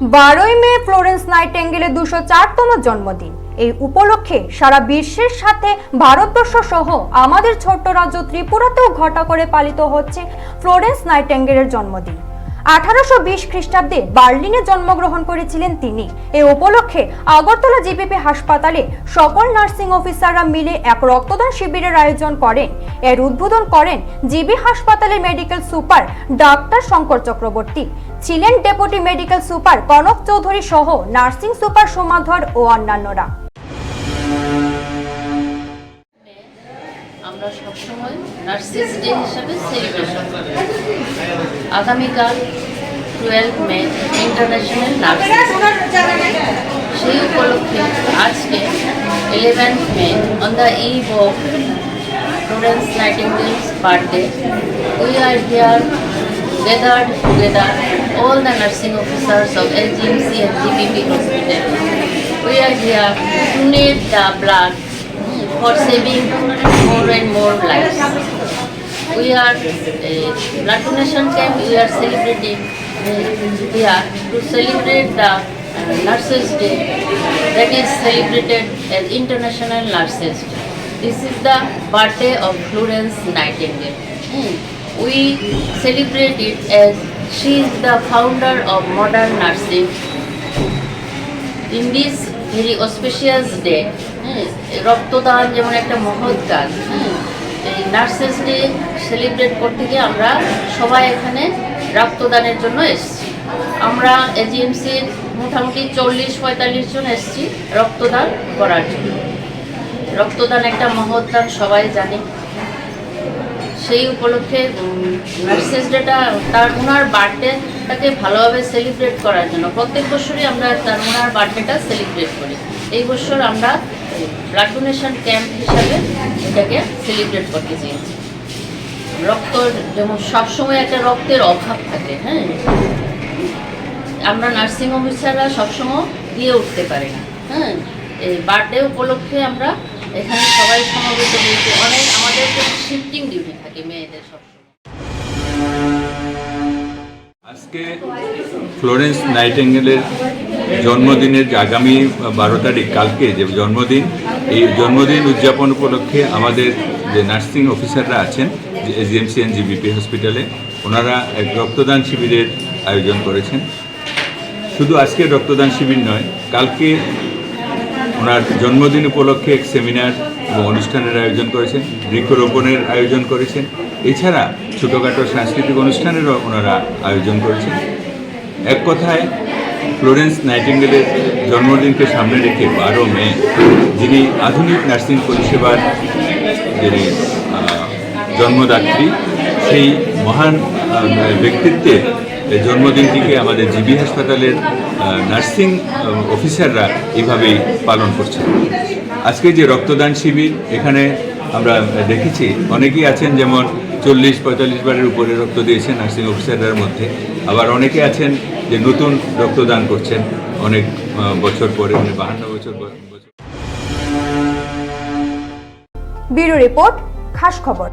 বারোই মে ফ্লোরেন্স নাইটেঙ্গেলের দুশো চারতম জন্মদিন। এই উপলক্ষে সারা বিশ্বের সাথে ভারতবর্ষ সহ আমাদের ছোট্ট রাজ্য ত্রিপুরাতেও ঘটা করে পালিত হচ্ছে ফ্লোরেন্স নাইটেঙ্গেলের জন্মদিন। আঠারোশো বিশ খ্রিস্টাব্দে বার্লিনে জন্মগ্রহণ করেছিলেন তিনি। এ উপলক্ষে আগরতলা জিপিপি হাসপাতালে সকল নার্সিং অফিসাররা মিলে এক রক্তদান শিবিরের আয়োজন করেন। এর উদ্বোধন করেন জিবি হাসপাতালের medical super doctor Shankar Chakraborty. ছিলেন deputy medical super Kanak Chowdhury সহ নার্সিং সুপার সোমাধর ও অন্যান্যরা। আমরা সবসময় নার্সিস ডে হিসাবে সেলিব্রেশন করি। আগামীকাল টুয়েলভ মে ইন্টারন্যাশনাল নার্সিস সেই উপলক্ষে আজকে eleventh May on the eve of Florence Nightingale's birthday we are here gathered together all the nursing officers of LGMC and GPP hospital. We are here to donate the blood for saving more and more lives. We are a blood donation camp. We are celebrating uh, here to celebrate the uh, Nurses Day that is celebrated as International Nurses Day. This is the birthday of Florence Nightingale. Hmm. We celebrate it as she is the founder of modern nursing in this very auspicious day রক্তদান যেমন একটা মহৎ কাজ হ্যাঁ, এই nurses day celebrate করতে গিয়ে আমরা সবাই এখানে রক্তদানের জন্য এসেছি। আমরা এজিএমসির মোটামুটি চল্লিশ, পঁয়তাল্লিশ জন এসেছি রক্তদান করার জন্য। রক্তদান একটা মহৎ দান, সবাই জানে। সেই উপলক্ষে নার্সেস ডেটা তার ওনার বার্থডেটাকে ভালোভাবে সেলিব্রেট করার জন্য। প্রত্যেক বছরই আমরা তার ওনার বার্থডেটা সেলিব্রেট করি। এই বছর আমরা ব্লাড ডোনেশন ক্যাম্প হিসাবে এটাকে সেলিব্রেট করতে চেয়েছি। রক্ত যেমন সবসময় একটা রক্তের অভাব থাকে হ্যাঁ? আমরা নার্সিং অফিসাররা সবসময় দিয়ে উঠতে পারি না হ্যাঁ? এই বার্থডে উপলক্ষে আমরা এখানে সবাই সমবেত হয়েছে। অনেক আমাদের শিফটিং ডিউটি থাকে মেয়েদের সবসময়। আজকে ফ্লোরেন্স নাইটেঙ্গেলের জন্মদিনের যে আগামী বারো তারিখ কালকে যে জন্মদিন, এই জন্মদিন উদযাপন উপলক্ষে আমাদের যে নার্সিং অফিসাররা আছেন এজিএমসি এন্ড জিবিপি হসপিটালে, ওনারা এক রক্তদান শিবিরের আয়োজন করেছেন। শুধু আজকে রক্তদান শিবির নয়, কালকে ওনার জন্মদিন উপলক্ষে এক সেমিনার এবং অনুষ্ঠানের আয়োজন করেছেন, বৃক্ষরোপণের আয়োজন করেছেন। এছাড়া ছোটোখাটো সাংস্কৃতিক অনুষ্ঠানেরও ওনারা আয়োজন করেছেন। এক কথায় ফ্লোরেন্স নাইটিঙ্গেলের জন্মদিনকে সামনে রেখে বারো মে, যিনি আধুনিক নার্সিং পরিষেবার যিনি জন্মদাত্রী, সেই মহান ব্যক্তিত্বের জন্মদিনটিকে আমাদের জিবি হাসপাতালের নার্সিং অফিসাররা এভাবেই পালন করছেন। আজকে যে রক্তদান শিবির, এখানে আমরা দেখেছি, অনেকেই আছেন যেমন চল্লিশ পঁয়তাল্লিশ বারের উপরে রক্ত দিয়েছেন নার্সিং অফিসারদের মধ্যে। আবার অনেকে আছেন যে নতুন রক্তদান করছেন অনেক বছর পরে মানে বাহান্ন বছর বছর ব্যুরো রিপোর্ট, খাস খবর।